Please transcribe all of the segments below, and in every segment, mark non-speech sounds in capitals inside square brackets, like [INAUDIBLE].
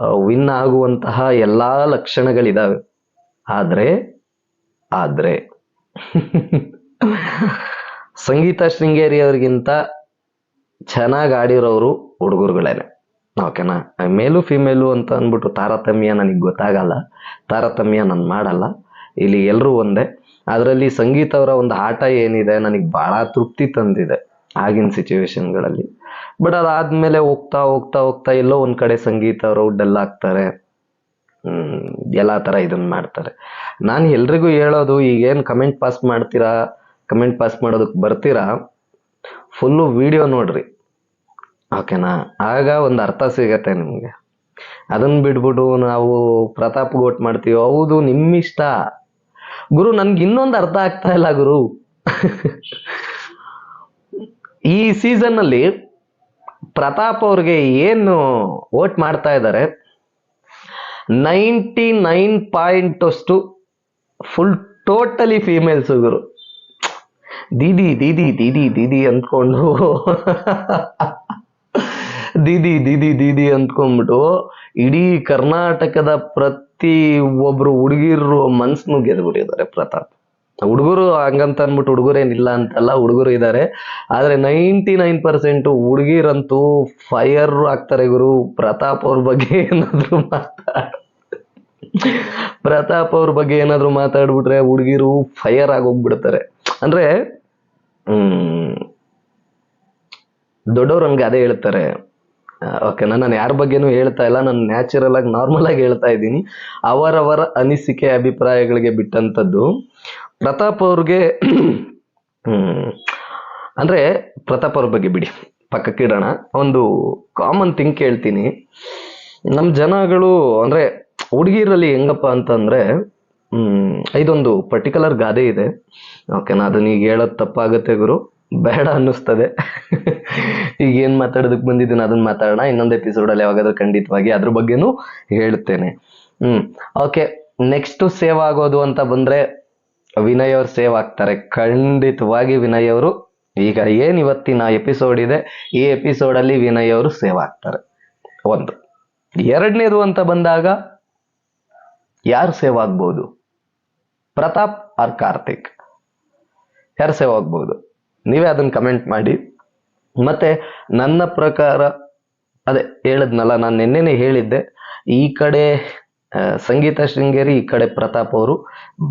Win ಆಗುವಂತಹ ಎಲ್ಲಾ ಲಕ್ಷಣಗಳಿದಾವೆ. ಆದ್ರೆ ಆದ್ರೆ. ಸಂಗೀತ ಶೃಂಗೇರಿ ಅವ್ರಿಗಿಂತ ಚೆನ್ನಾಗಿ ಆಡಿರೋರು ಹುಡುಗರುಗಳೇನೆ. ಓಕೆನಾ? ಮೇಲು ಫಿಮೇಲು ಅಂತ ಅಂದ್ಬಿಟ್ಟು ತಾರತಮ್ಯ ನನಗೆ ಗೊತ್ತಾಗಲ್ಲ. ತಾರತಮ್ಯ ನಾನು ಮಾಡಲ್ಲ. ಇಲ್ಲಿ ಎಲ್ಲರೂ ಒಂದೇ. ಅದರಲ್ಲಿ ಸಂಗೀತ ಅವರ ಒಂದು ಆಟ ಏನಿದೆ, ನನಗೆ ಬಹಳ ತೃಪ್ತಿ ತಂದಿದೆ ಆಗಿನ ಸಿಚುವೇಶನ್ಗಳಲ್ಲಿ ಬಟ್ ಅದಾದ್ಮೇಲೆ ಹೋಗ್ತಾ ಹೋಗ್ತಾ ಹೋಗ್ತಾ ಎಲ್ಲೋ ಒಂದ್ ಕಡೆ ಸಂಗೀತ ಅವರು ಡಲ್ ಆಗ್ತಾರೆ ಹ್ಮ್, ಎಲ್ಲಾ ತರ ಇದನ್ನ ಮಾಡ್ತಾರೆ. ನಾನು ಎಲ್ರಿಗೂ ಹೇಳೋದು, ಈಗೇನ್ ಕಮೆಂಟ್ ಪಾಸ್ ಮಾಡ್ತೀರಾ ಕಮೆಂಟ್ ಪಾಸ್ ಮಾಡೋದಕ್ಕೆ ಬರ್ತೀರಾ ಫುಲ್ಲು ವಿಡಿಯೋ ನೋಡ್ರಿ. ಓಕೆನಾ ಆಗ ಒಂದು ಅರ್ಥ ಸಿಗತ್ತೆ ನಿಮಗೆ. ಅದನ್ನ ಬಿಟ್ಬಿಟ್ಟು ನಾವು ಪ್ರತಾಪ್ ಗೋಟ್ ಮಾಡ್ತೀವಿ, ಹೌದು, ನಿಮ್ಮಿಷ್ಟ. ಗುರು, ನನ್ಗೆ ಇನ್ನೊಂದು ಅರ್ಥ ಆಗ್ತಾ ಇಲ್ಲ ಗುರು. [LAUGHS] ಈ ಸೀಸನ್ ಅಲ್ಲಿ ಪ್ರತಾಪ್ ಅವ್ರಿಗೆ ಏನು ವೋಟ್ ಮಾಡ್ತಾ ಇದ್ದಾರೆ? ನೈಂಟಿ ನೈನ್ ಪಾಯಿಂಟ್ ಅಷ್ಟು ಫುಲ್ ಟೋಟಲಿ ಫೀಮೇಲ್ಸ್ ಇವರು ದೀದಿ ದೀದಿ ದೀದಿ ದೀದಿ ಅಂದ್ಕೊಂಡು. ದೀದಿ ದೀದಿ ದೀದಿ ಅಂದ್ಕೊಂಡ್ಬಿಟ್ಟು ಇಡೀ ಕರ್ನಾಟಕದ ಪ್ರತಿ ಒಬ್ರು ಹುಡುಗಿರು ಮನ್ಸನ್ನು ಗೆದ್ಬಿಟ್ಟಿದ್ದಾರೆ ಪ್ರತಾಪ್. ಹುಡುಗರು ಹಂಗಂತ ಅಂದ್ಬಿಟ್ಟು ಹುಡುಗರೇನಿಲ್ಲ ಅಂತಲ್ಲ ಹುಡುಗರು ಇದ್ದಾರೆ ಆದ್ರೆ ನೈಂಟಿ ನೈನ್ ಪರ್ಸೆಂಟ್ ಹುಡುಗಿರಂತೂ ಫೈರ್ ಆಗ್ತಾರೆ ಗುರು. ಪ್ರತಾಪ್ ಅವ್ರ ಬಗ್ಗೆ ಏನಾದ್ರು ಮಾತಾಡ ಪ್ರತಾಪ್ ಅವ್ರ ಬಗ್ಗೆ ಏನಾದ್ರು ಮಾತಾಡ್ಬಿಟ್ರೆ ಹುಡುಗಿರು ಫೈರ್ ಆಗೋಗ್ಬಿಡ್ತಾರೆ ಅಂದ್ರೆ ದೊಡ್ಡವ್ರು ನನ್ಗೆ ಅದೇ ಹೇಳ್ತಾರೆ. ಓಕೆ, ನಾನು ಯಾರ ಬಗ್ಗೆನೂ ಹೇಳ್ತಾ ಇಲ್ಲ. ನಾನು ನ್ಯಾಚುರಲ್ ಆಗಿ ನಾರ್ಮಲ್ ಆಗಿ ಹೇಳ್ತಾ ಇದ್ದೀನಿ. ಅವರವರ ಅನಿಸಿಕೆ, ಅಭಿಪ್ರಾಯಗಳಿಗೆ ಬಿಟ್ಟಂತದ್ದು. ಪ್ರತಾಪ್ ಅವ್ರಿಗೆ ಅಂದ್ರೆ ಪ್ರತಾಪ್ ಅವ್ರ ಬಗ್ಗೆ ಬಿಡಿ, ಪಕ್ಕಕ್ಕೆ ಇಡೋಣ. ಒಂದು ಕಾಮನ್ ಥಿಂಗ್ ಹೇಳ್ತೀನಿ ನಮ್ಮ ಜನಗಳು, ಅಂದ್ರೆ ಹುಡುಗಿರಲ್ಲಿ ಹೆಂಗಪ್ಪ ಅಂತಂದ್ರೆ ಇದೊಂದು ಪರ್ಟಿಕ್ಯುಲರ್ ಗಾದೆ ಇದೆ. ಓಕೆನಾ ಅದನ್ನ ಈಗ ಹೇಳೋದು ತಪ್ಪಾಗುತ್ತೆ ಗುರು. ಬೇಡ ಅನ್ನಿಸ್ತದೆ. ಈಗ ಏನ್ ಮಾತಾಡೋದಕ್ಕೆ ಬಂದಿದ್ದೀನಿ ಅದನ್ನ ಮಾತಾಡೋಣ. ಇನ್ನೊಂದು ಎಪಿಸೋಡ್ ಅಲ್ಲಿ ಯಾವಾಗಾದ್ರೂ ಖಂಡಿತವಾಗಿ ಅದ್ರ ಬಗ್ಗೆನೂ ಹೇಳ್ತೇನೆ. ಹ್ಮ್ ಓಕೆ ನೆಕ್ಸ್ಟ್ ಸೇವ್ ಆಗೋದು ಅಂತ ಬಂದ್ರೆ ವಿನಯ್ ಅವ್ರು ಸೇವ್ ಆಗ್ತಾರೆ. ಖಂಡಿತವಾಗಿ ವಿನಯ್ ಅವರು ಈಗ ಏನ್ ಇವತ್ತಿನ ಎಪಿಸೋಡ್ ಇದೆ, ಈ ಎಪಿಸೋಡ್ ಅಲ್ಲಿ ವಿನಯ್ ಅವರು ಸೇವ್ ಆಗ್ತಾರೆ. ಒಂದು. ಎರಡನೇದು ಅಂತ ಬಂದಾಗ ಯಾರು ಸೇವ್ ಆಗ್ಬೋದು? ಪ್ರತಾಪ್ ಆರ್ ಕಾರ್ತಿಕ್. ಯಾರು ಸೇವ್ ಆಗ್ಬೋದು? ನೀವೇ ಅದನ್ನ ಕಮೆಂಟ್ ಮಾಡಿ. ಮತ್ತೆ ನನ್ನ ಪ್ರಕಾರ, ಅದೇ ಹೇಳಿದ್ನಲ್ಲ, ನಾನು ನಿನ್ನೆನೆ ಹೇಳಿದ್ದೆ, ಈ ಕಡೆ ಸಂಗೀತ ಶೃಂಗೇರಿ ಈ ಕಡೆ ಪ್ರತಾಪ್ ಅವರು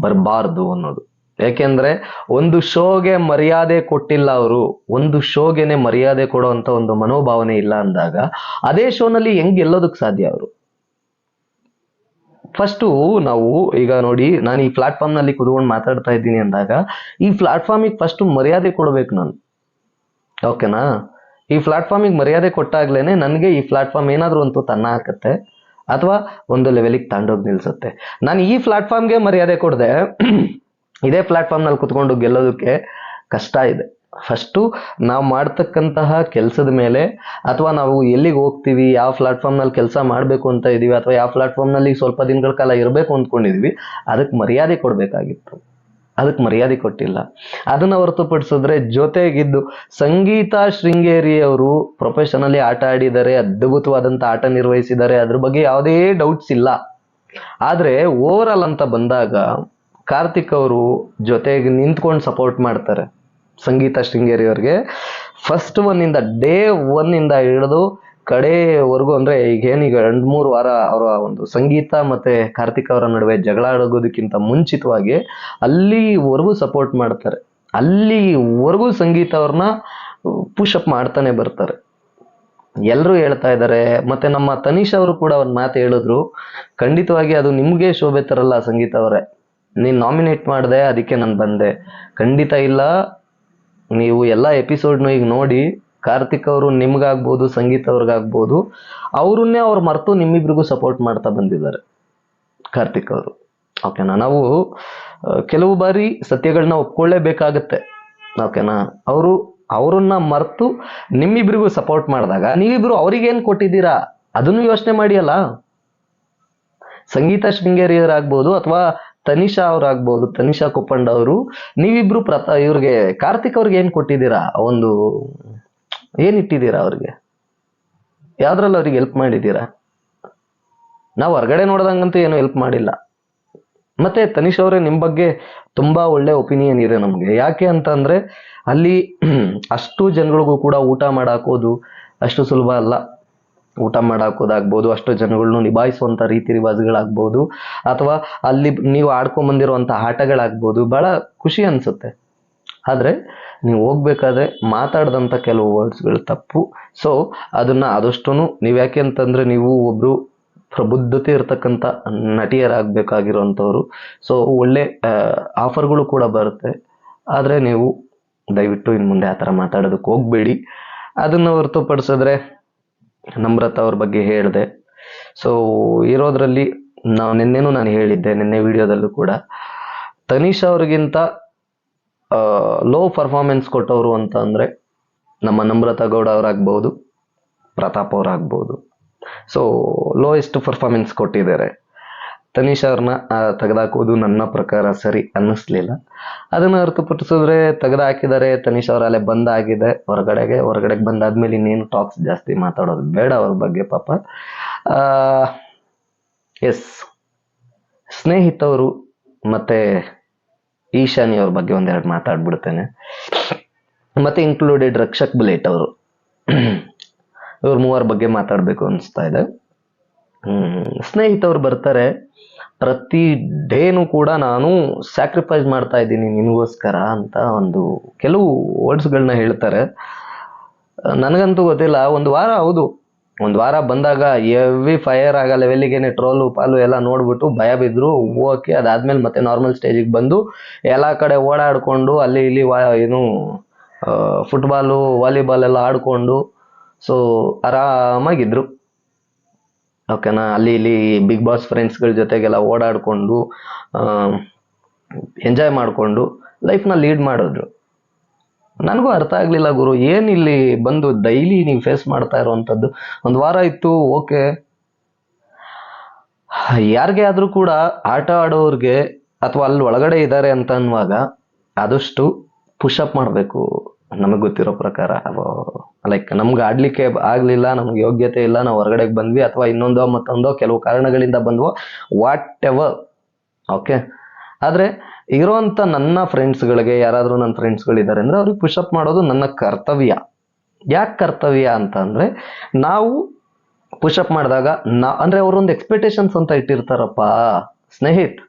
ಬರಬಾರ್ದು ಅನ್ನೋದು. ಯಾಕೆಂದ್ರೆ ಒಂದು ಶೋಗೆ ಮರ್ಯಾದೆ ಕೊಟ್ಟಿಲ್ಲ ಅವರು, ಒಂದು ಶೋಗೆನೆ ಮರ್ಯಾದೆ ಕೊಡುವಂತ ಒಂದು ಮನೋಭಾವನೆ ಇಲ್ಲ ಅಂದಾಗ ಅದೇ ಶೋನಲ್ಲಿ ಹೆಂಗ್ ಗೆಲ್ಲೋದಕ್ ಸಾಧ್ಯ ಅವರು? ಫಸ್ಟು ನಾವು ಈಗ ನೋಡಿ, ನಾನು ಈ ಪ್ಲಾಟ್ಫಾರ್ಮ್ನಲ್ಲಿ ಕುತ್ಕೊಂಡು ಮಾತಾಡ್ತಾ ಇದ್ದೀನಿ ಅಂದಾಗ, ಈ ಪ್ಲಾಟ್ಫಾರ್ಮಿಗೆ ಫಸ್ಟ್ ಮರ್ಯಾದೆ ಕೊಡ್ಬೇಕು ನಾನು. ಓಕೆನಾ? ಈ ಪ್ಲಾಟ್ಫಾರ್ಮಿಗೆ ಮರ್ಯಾದೆ ಕೊಟ್ಟಾಗ್ಲೇನೆ ನನಗೆ ಈ ಪ್ಲಾಟ್ಫಾರ್ಮ್ ಏನಾದರೂ ಅಂತೂ ತನ್ನ ಹಾಕತ್ತೆ. ಅಥವಾ ಒಂದು ಲೆವೆಲಿಗೆ ತಾಂಡೋಗಿ ನಿಲ್ಸುತ್ತೆ. ನಾನು ಈ ಪ್ಲಾಟ್ಫಾರ್ಮ್ಗೆ ಮರ್ಯಾದೆ ಕೊಡದೆ, [CLEARS THROAT] ಇದೇ ಪ್ಲಾಟ್ಫಾರ್ಮ್ನಲ್ಲಿ ಕುತ್ಕೊಂಡು ಗೆಲ್ಲೋದಕ್ಕೆ ಕಷ್ಟ ಇದೆ. ಫಸ್ಟು ನಾವು ಮಾಡ್ತಕ್ಕಂತಹ ಕೆಲಸದ ಮೇಲೆ ಅಥವಾ ನಾವು ಎಲ್ಲಿಗೆ ಹೋಗ್ತೀವಿ, ಯಾವ ಪ್ಲಾಟ್ಫಾರ್ಮ್ನಲ್ಲಿ ಕೆಲಸ ಮಾಡಬೇಕು ಅಂತ ಇದ್ದೀವಿ ಅಥವಾ ಯಾವ ಪ್ಲಾಟ್ಫಾರ್ಮ್ನಲ್ಲಿ ಸ್ವಲ್ಪ ದಿನಗಳ ಕಾಲ ಇರಬೇಕು ಅಂದ್ಕೊಂಡಿದ್ವಿ ಅದಕ್ಕೆ ಮರ್ಯಾದೆ ಕೊಡಬೇಕಾಗಿತ್ತು. ಅದಕ್ಕೆ ಮರ್ಯಾದೆ ಕೊಟ್ಟಿಲ್ಲ. ಅದನ್ನು ಹೊರತುಪಡಿಸಿದ್ರೆ ಜೊತೆಗಿದ್ದು ಸಂಗೀತ ಶೃಂಗೇರಿಯವರು ಪ್ರೊಫೆಷನಲಿ ಆಟ ಆಡಿದ್ದಾರೆ ಅದ್ಭುತವಾದಂಥ ಆಟ ನಿರ್ವಹಿಸಿದ್ದಾರೆ ಅದ್ರ ಬಗ್ಗೆ ಯಾವುದೇ ಡೌಟ್ಸ್ ಇಲ್ಲ. ಆದರೆ ಓವರ್ ಅಂತ ಬಂದಾಗ ಕಾರ್ತಿಕ್ ಅವರು ಜೊತೆಗೆ ನಿಂತ್ಕೊಂಡು ಸಪೋರ್ಟ್ ಮಾಡ್ತಾರೆ. ಸಂಗೀತ ಶೃಂಗೇರಿಯವ್ರಿಗೆ ಫಸ್ಟ್ ಒನ್ನಿಂದ ಡೇ ಒನ್ನಿಂದ ಹಿಡಿದು ಕಡೆವರೆಗೂ ಅಂದ್ರೆ ಈಗ ಏನೀಗ ಎರಡು ಮೂರು ವಾರ ಅವರ ಒಂದು ಸಂಗೀತ ಮತ್ತೆ ಕಾರ್ತಿಕ್ ಅವರ ನಡುವೆ ಜಗಳ ಆಡೋಗೋದಕ್ಕಿಂತ ಮುಂಚಿತವಾಗಿ ಅಲ್ಲಿವರೆಗೂ ಸಪೋರ್ಟ್ ಮಾಡ್ತಾರೆ. ಅಲ್ಲಿವರೆಗೂ ಸಂಗೀತ ಅವ್ರನ್ನ ಅಪ್ ಮಾಡ್ತಾನೆ ಬರ್ತಾರೆ. ಎಲ್ಲರೂ ಹೇಳ್ತಾ ಇದ್ದಾರೆ ಮತ್ತೆ ನಮ್ಮ ತನಿಷ್ ಅವರು ಕೂಡ ಒಂದು ಮಾತು ಹೇಳಿದ್ರು, ಖಂಡಿತವಾಗಿ ಅದು ನಿಮಗೆ ಶೋಭೆ ತರಲ್ಲ ಸಂಗೀತ ಅವರೇ. ನೀನು ನಾಮಿನೇಟ್ ಮಾಡಿದೆ, ಅದಕ್ಕೆ ನಾನು ಬಂದೆ. ಖಂಡಿತ ಇಲ್ಲ, ನೀವು ಎಲ್ಲ ಎಪಿಸೋಡ್ನು ಈಗ ನೋಡಿ ಕಾರ್ತಿಕ್ ಅವರು ನಿಮ್ಗಾಗ್ಬೋದು ಸಂಗೀತ ಅವ್ರಿಗಾಗ್ಬೋದು ಅವ್ರನ್ನೇ ಅವ್ರು ಮರೆತು ನಿಮ್ಮಿಬ್ರಿಗೂ ಸಪೋರ್ಟ್ ಮಾಡ್ತಾ ಬಂದಿದ್ದಾರೆ ಕಾರ್ತಿಕ್ ಅವರು ಓಕೆನಾ ನಾವು ಕೆಲವು ಬಾರಿ ಸತ್ಯಗಳನ್ನ ಒಪ್ಕೊಳ್ಳೇಬೇಕಾಗತ್ತೆ. ಓಕೆನಾ ಅವರು, ಅವರನ್ನ ಮರೆತು ನಿಮ್ಮಿಬ್ರಿಗೂ ಸಪೋರ್ಟ್ ಮಾಡಿದಾಗ, ನೀವಿಬ್ರು ಅವ್ರಿಗೇನ್ ಕೊಟ್ಟಿದ್ದೀರಾ? ಅದನ್ನು ಯೋಚನೆ ಮಾಡಿಯಲ್ಲ? ಸಂಗೀತ ಶೃಂಗೇರಿಯರಾಗ್ಬೋದು ಅಥವಾ ತನಿಷಾ ಅವ್ರಾಗ್ಬೋದು, ತನಿಷಾ ಕೊಪ್ಪಂಡ ಅವರು, ನೀವಿಬ್ರು ಪ್ರತ ಇವ್ರಿಗೆ ಕಾರ್ತಿಕ್ ಅವ್ರಿಗೆ ಏನು ಕೊಟ್ಟಿದ್ದೀರಾ ಒಂದು ಏನ್ ಇಟ್ಟಿದ್ದೀರಾ ಅವ್ರಿಗೆ? ಯಾವ್ದ್ರಲ್ಲಿ ಅವ್ರಿಗೆ ಹೆಲ್ಪ್ ಮಾಡಿದ್ದೀರಾ? ನಾವು ಹೊರಗಡೆ ನೋಡ್ದಂಗಂತೂ ಏನು ಹೆಲ್ಪ್ ಮಾಡಿಲ್ಲ. ಮತ್ತೆ ತನಿಷ್ ಅವರೇ ನಿಮ್ಮ ಬಗ್ಗೆ ತುಂಬಾ ಒಳ್ಳೆ ಒಪಿನಿಯನ್ ಇದೆ ನಮಗೆ. ಯಾಕೆ ಅಂತಂದ್ರೆ ಅಲ್ಲಿ [CLEARS THROAT] ಅಷ್ಟು ಜನಗಳಿಗೂ ಕೂಡ ಊಟ ಮಾಡಾಕೋದು ಅಷ್ಟು ಸುಲಭ ಅಲ್ಲ. ಊಟ ಮಾಡಾಕೋದಾಗ್ಬೋದು, ಅಷ್ಟು ಜನಗಳನ್ನು ನಿಭಾಯಿಸುವಂತ ರೀತಿ ರಿವಾಜ್ಗಳಾಗ್ಬೋದು, ಅಥವಾ ಅಲ್ಲಿ ನೀವು ಆಡ್ಕೊಂಡ್ ಬಂದಿರುವಂತ ಆಟಗಳಾಗ್ಬೋದು, ಬಹಳ ಖುಷಿ ಅನ್ಸುತ್ತೆ. ಆದ್ರೆ ನೀವು ಹೋಗ್ಬೇಕಾದ್ರೆ ಮಾತಾಡ್ದಂಥ ಕೆಲವು ವರ್ಡ್ಸ್ಗಳು ತಪ್ಪು. ಸೊ ಅದನ್ನು ಆದಷ್ಟು ನೀವು ಯಾಕೆ ಅಂತಂದರೆ ನೀವು ಒಬ್ಬರು ಪ್ರಬುದ್ಧತೆ ಇರತಕ್ಕಂಥ ನಟಿಯರಾಗಬೇಕಾಗಿರುವಂಥವ್ರು ಸೊ ಒಳ್ಳೆ ಆಫರ್ಗಳು ಕೂಡ ಬರುತ್ತೆ. ಆದರೆ ನೀವು ದಯವಿಟ್ಟು ಇನ್ನು ಮುಂದೆ ಆ ಥರ ಮಾತಾಡೋದಕ್ಕೆ ಹೋಗಬೇಡಿ. ಅದನ್ನು ಹೊರತುಪಡಿಸಿದ್ರೆ ನಮ್ರತ ಅವ್ರ ಬಗ್ಗೆ ಹೇಳಿದೆ. ಸೊ ಇರೋದ್ರಲ್ಲಿ ನಾವು ನಿನ್ನೆನೂ ನಾನು ಹೇಳಿದ್ದೆ, ನಿನ್ನೆ ವಿಡಿಯೋದಲ್ಲೂ ಕೂಡ. ತನೀಶ್ ಅವ್ರಿಗಿಂತ ಲೋ ಪರ್ಫಾರ್ಮೆನ್ಸ್ ಕೊಟ್ಟವರು ಅಂತ ಅಂದರೆ ನಮ್ಮ ನಮ್ರತಾ ಗೌಡ ಅವರಾಗ್ಬೋದು, ಪ್ರತಾಪ್ ಅವರಾಗ್ಬೋದು. ಸೊ ಲೋಯೆಸ್ಟ್ ಪರ್ಫಾರ್ಮೆನ್ಸ್ ಕೊಟ್ಟಿದ್ದಾರೆ. ತನಿಷ್ ಅವ್ರನ್ನ ತೆಗೆದಾಕೋದು ನನ್ನ ಪ್ರಕಾರ ಸರಿ ಅನ್ನಿಸ್ಲಿಲ್ಲ. ಅದನ್ನು ಹೊರತುಪಡಿಸಿದ್ರೆ ತೆಗೆದು ಹಾಕಿದ್ದಾರೆ, ತನಿಷ್ ಅವ್ರ ಅಲ್ಲೇ ಬಂದಾಗಿದೆ ಹೊರಗಡೆಗೆ ಹೊರಗಡೆಗೆ ಬಂದಾದ್ಮೇಲೆ ಇನ್ನೇನು ಟಾಕ್ಸ್ ಜಾಸ್ತಿ ಮಾತಾಡೋದು ಬೇಡ ಅವ್ರ ಬಗ್ಗೆ ಪಾಪ. ಎಸ್ ಸ್ನೇಹಿತವರು ಮತ್ತೆ ಈಶಾನಿ ಅವ್ರ ಬಗ್ಗೆ ಒಂದೆರಡು ಮಾತಾಡ್ಬಿಡ್ತೇನೆ. ಮತ್ತೆ ಇನ್ಕ್ಲೂಡೆಡ್ ರಕ್ಷಕ್ ಬುಲೆಟ್ ಅವರು. ಇವ್ರ ಮೂವರ ಬಗ್ಗೆ ಮಾತಾಡಬೇಕು ಅನಿಸ್ತಾ ಇದೆ. ಸ್ನೇಹಿತವ್ರು ಬರ್ತಾರೆ. ಪ್ರತಿ ಡೇನು ಕೂಡ ನಾನು ಸ್ಯಾಕ್ರಿಫೈಸ್ ಮಾಡ್ತಾ ಇದ್ದೀನಿ ನಿನಗೋಸ್ಕರ ಅಂತ ಒಂದು ಕೆಲವು ವರ್ಡ್ಸ್ಗಳನ್ನ ಹೇಳ್ತಾರೆ. ನನಗಂತೂ ಗೊತ್ತಿಲ್ಲ, ಒಂದು ವಾರ ಹೌದು. ಒಂದು ವಾರ ಬಂದಾಗ ಎವಿ ಫೈರ್ ಆಗ ಲೆವೆಲಿಗೆನೆ ಟ್ರೋಲು ಪಾಲು ಎಲ್ಲ ನೋಡ್ಬಿಟ್ಟು ಭಯ ಬಿದ್ರು. ಓಕೆ ಅದಾದ್ಮೇಲೆ ಮತ್ತೆ ನಾರ್ಮಲ್ ಸ್ಟೇಜಿಗೆ ಬಂದು ಎಲ್ಲ ಕಡೆ ಓಡಾಡ್ಕೊಂಡು ಅಲ್ಲಿ ಇಲ್ಲಿ ವಾ ಏನು ಫುಟ್ಬಾಲು ವಾಲಿಬಾಲ್ ಎಲ್ಲ ಆಡ್ಕೊಂಡು ಸೊ ಆರಾಮಾಗಿದ್ರು. ಓಕೆನಾ ಅಲ್ಲಿ ಇಲ್ಲಿ ಬಿಗ್ ಬಾಸ್ ಫ್ರೆಂಡ್ಸ್ಗಳ ಜೊತೆಗೆಲ್ಲ ಓಡಾಡಿಕೊಂಡು ಎಂಜಾಯ್ ಮಾಡಿಕೊಂಡು ಲೈಫ್ನ ಲೀಡ್ ಮಾಡಿದ್ರು. ನನಗೂ ಅರ್ಥ ಆಗಲಿಲ್ಲ ಗುರು. ಏನು ಇಲ್ಲಿ ಬಂದು ಡೈಲಿ ನೀವು ಫೇಸ್ ಮಾಡ್ತಾ ಇರೋವಂಥದ್ದು ಒಂದು ವಾರ ಇತ್ತು ಓಕೆ ಯಾರಿಗೆ ಆದರೂ ಕೂಡ ಆಟ ಆಡೋರಿಗೆ ಅಥವಾ ಅಲ್ಲಿ ಒಳಗಡೆ ಇದ್ದಾರೆ ಅಂತ ಅನ್ನುವಾಗ ಆದಷ್ಟು ಪುಷಪ್ ಮಾಡಬೇಕು. ನಮಗೆ ಗೊತ್ತಿರೋ ಪ್ರಕಾರ. ಲೈಕ್ ನಮ್ಗೆ ಆಡ್ಲಿಕ್ಕೆ ಆಗಲಿಲ್ಲ, ನಮ್ಗೆ ಯೋಗ್ಯತೆ ಇಲ್ಲ, ನಾವು ಹೊರಗಡೆಗೆ ಬಂದ್ವಿ ಅಥವಾ ಇನ್ನೊಂದೋ ಮತ್ತೊಂದೋ ಕೆಲವು ಕಾರಣಗಳಿಂದ ಬಂದ್ವೋ ವಾಟ್ ಎವರ್ ಓಕೆ ಆದರೆ ಇರೋಂಥ ನನ್ನ ಫ್ರೆಂಡ್ಸ್ಗಳಿಗೆ ಯಾರಾದರೂ ನನ್ನ ಫ್ರೆಂಡ್ಸ್ಗಳಿದ್ದಾರೆ ಅಂದರೆ ಅವ್ರಿಗೆ ಪುಷಪ್ ಮಾಡೋದು ನನ್ನ ಕರ್ತವ್ಯ. ಯಾಕೆ ಕರ್ತವ್ಯ ಅಂತ ಅಂದರೆ, ನಾವು ಪುಷಪ್ ಮಾಡಿದಾಗ ನಾ, ಅಂದರೆ ಅವರೊಂದು ಎಕ್ಸ್ಪೆಕ್ಟೇಷನ್ಸ್ ಅಂತ ಇಟ್ಟಿರ್ತಾರಪ್ಪ, ಸ್ನೇಹಿತ್.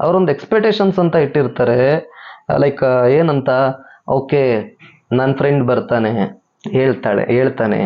ಅವರೊಂದು ಎಕ್ಸ್ಪೆಕ್ಟೇಷನ್ಸ್ ಅಂತ ಇಟ್ಟಿರ್ತಾರೆ ಲೈಕ್ ಏನಂತ ಓಕೆ ನನ್ನ ಫ್ರೆಂಡ್ ಬರ್ತಾನೆ, ಹೇಳ್ತಾಳೆ, ಹೇಳ್ತಾನೆ